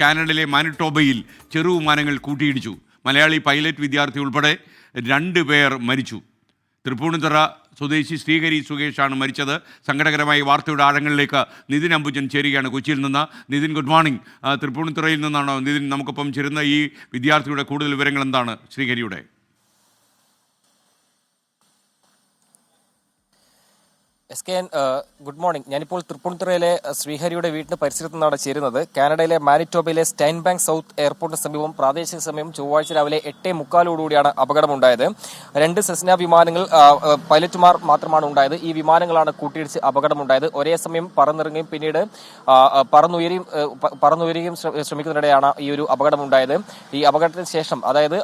കാനഡയിലെ മാനിട്ടോബയിൽ ചെറുവിമാനങ്ങൾ കൂട്ടിയിടിച്ചു. മലയാളി പൈലറ്റ് വിദ്യാർത്ഥി ഉൾപ്പെടെ രണ്ട് പേർ മരിച്ചു. തൃപ്പൂണിത്തറ സ്വദേശി ശ്രീഹരി സുകേഷാണ് മരിച്ചത്. സങ്കടകരമായ വാർത്തയുടെ ആഴങ്ങളിലേക്ക് നിതിൻ അംബുജൻ ചേരുകയാണ്. കൊച്ചിയിൽ നിന്ന് നിതിൻ ഗുഡ് മോർണിംഗ്. തൃപ്പൂണിത്തുറയിൽ നിന്നാണോ? നിതിൻ നമുക്കൊപ്പം ചേരുന്ന ഈ വിദ്യാർത്ഥിയുടെ കൂടുതൽ വിവരങ്ങൾ എന്താണ്? ശ്രീഹരിയുടെ. S K N good morning ഞാനിപ്പോൾ തൃപ്പൂണിത്തുറയിലെ അഹ്, ശ്രീഹരിയുടെ വീടിന് പരിസരത്ത് നിന്നാണ് ചേരുന്നത്. കാനഡയിലെ മാനിറ്റോബയിലെ സ്റ്റൈൻ ബാങ്ക് സൗത്ത് എയർപോർട്ടിന് സമീപം പ്രാദേശിക സമയം ചൊവ്വാഴ്ച രാവിലെ എട്ടേ മുക്കാലോടുകൂടിയാണ് അപകടമുണ്ടായത്. രണ്ട് സെസ്ന വിമാനങ്ങൾ ആ, ആ, പൈലറ്റുമാർ മാത്രമാണ് ഉണ്ടായത്. ഈ വിമാനങ്ങളാണ് കൂട്ടിയിടിച്ച് അപകടമുണ്ടായത്. ഒരേ സമയം പറന്നിറങ്ങുകയും പിന്നീട് പറന്നുയരുകയും പറന്നുയരുകയും ശ്രമിക്കുന്നതിനിടെയാണ് ഈ ഒരു അപകടമുണ്ടായത്. ഈ അപകടത്തിന് ശേഷം അതായത്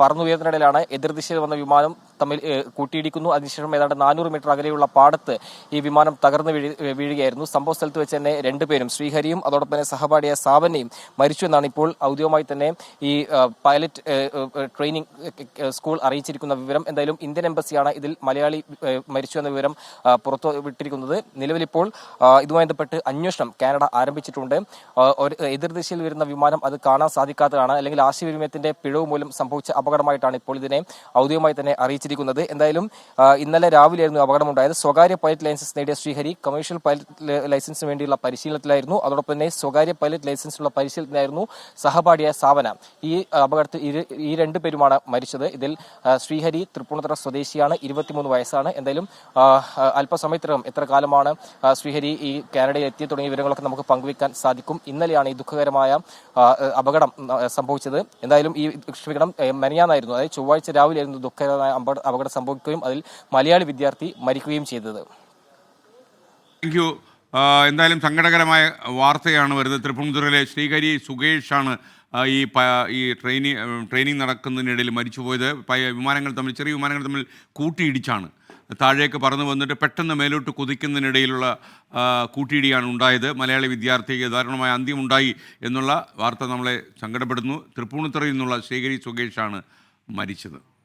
പറന്നുയരുന്നതിനിടയിലാണ് എതിർദിശയിൽ വന്ന വിമാനം തമ്മിൽ കൂട്ടിയിടിക്കുന്നു. അതിനുശേഷം ഏതാണ്ട് നാനൂറ് മീറ്റർ അകലെയുള്ള പാടത്ത് ഈ വിമാനം തകർന്നു വീഴ് വീഴുകയായിരുന്നു. സംഭവ സ്ഥലത്ത് വെച്ച് തന്നെ രണ്ടുപേരും ശ്രീഹരിയും അതോടൊപ്പം തന്നെ സഹപാഠിയായ സാവന്നയും മരിച്ചു എന്നാണ് ഇപ്പോൾ ഔദ്യോഗികമായി തന്നെ ഈ പൈലറ്റ് ട്രെയിനിങ് സ്കൂൾ അറിയിച്ചിരിക്കുന്ന വിവരം. എന്തായാലും ഇന്ത്യൻ എംബസിയാണ് ഇതിൽ മലയാളി മരിച്ചു എന്ന വിവരം പുറത്തു വിട്ടിരിക്കുന്നത്. നിലവിലിപ്പോൾ ഇതുമായി ബന്ധപ്പെട്ട് അന്വേഷണം കാനഡ ആരംഭിച്ചിട്ടുണ്ട്. എതിർദിശയിൽ വരുന്ന വിമാനം അത് കാണാൻ സാധിക്കാത്തതാണ്. അല്ലെങ്കിൽ ആശയവിനിമയത്തിന്റെ പിഴവ് മൂലം സംഭവിച്ച അപകടമായിട്ടാണ് ഇപ്പോൾ ഇതിനെ ഔദ്യോഗികമായി തന്നെ അറിയിച്ചിരിക്കുന്നത് എന്തായാലും ഇന്നലെ രാവിലെയായിരുന്നു അപകടമുണ്ടായത്. സ്വകാര്യ പൈലറ്റ് ലൈസൻസ് നേടിയ ശ്രീഹരി കമേഴ്ഷ്യൽ പൈലറ്റ് ലൈസൻസിന് വേണ്ടിയുള്ള പരിശീലനത്തിലായിരുന്നു. അതോടൊപ്പം തന്നെ സ്വകാര്യ പൈലറ്റ് ലൈസൻസിനുള്ള പരിശീലനത്തിലായിരുന്നു സഹപാഠിയായ സാവന. ഈ അപകടത്തിൽ ഈ രണ്ടു പേരുമാണ് മരിച്ചത്. ഇതിൽ ശ്രീഹരി തൃപ്പൂണിത്തുറ സ്വദേശിയാണ്. ഇരുപത്തിമൂന്ന് വയസ്സാണ്. എന്തായാലും അല്പസമയത്തിനകം എത്ര കാലമാണ് ശ്രീഹരി ഈ കാനഡയിൽ എത്തി തുടങ്ങിയ വിവരങ്ങളൊക്കെ നമുക്ക് പങ്കുവയ്ക്കാൻ സാധിക്കും. ഇന്നലെയാണ് ഈ ദുഃഖകരമായ അപകടം സംഭവിച്ചത്. എന്തായാലും ഈ ക്ഷമിക്കണം മെനയാനായിരുന്നു അതായത് ചൊവ്വാഴ്ച രാവിലെയായിരുന്നു ദുഃഖകരമായ അപകട- അപകടം സംഭവിക്കുകയും അതിൽ മലയാളി വിദ്യാർത്ഥി മരിക്കുകയും ചെയ്തത്. എന്തായാലും സങ്കടകരമായ വാർത്തയാണ് വരുന്നത്. തൃപ്പൂണിത്തുറയിലെ ശ്രീകരി സുകേഷാണ് ഈ ഈ ട്രെയിനിങ് ട്രെയിനിങ് നടക്കുന്നതിനിടയിൽ മരിച്ചുപോയത്. പയ- വിമാനങ്ങൾ തമ്മിൽ ചെറിയ വിമാനങ്ങൾ തമ്മിൽ കൂട്ടിയിടിച്ചാണ്. താഴേക്ക് പറന്നു വന്നിട്ട് പെട്ടെന്ന് മേലോട്ട് കുതിക്കുന്നതിനിടയിലുള്ള കൂട്ടിയിടിയാണ് ഉണ്ടായത്. മലയാളി വിദ്യാർത്ഥിക്ക് ദാരുണമായ അന്ത്യമുണ്ടായി എന്നുള്ള വാർത്ത നമ്മളെ സങ്കടപ്പെടുന്നു തൃപ്പൂണിത്തുറയിൽ നിന്നുള്ള ശ്രീകരി സുകേഷാണ് മരിച്ചത്.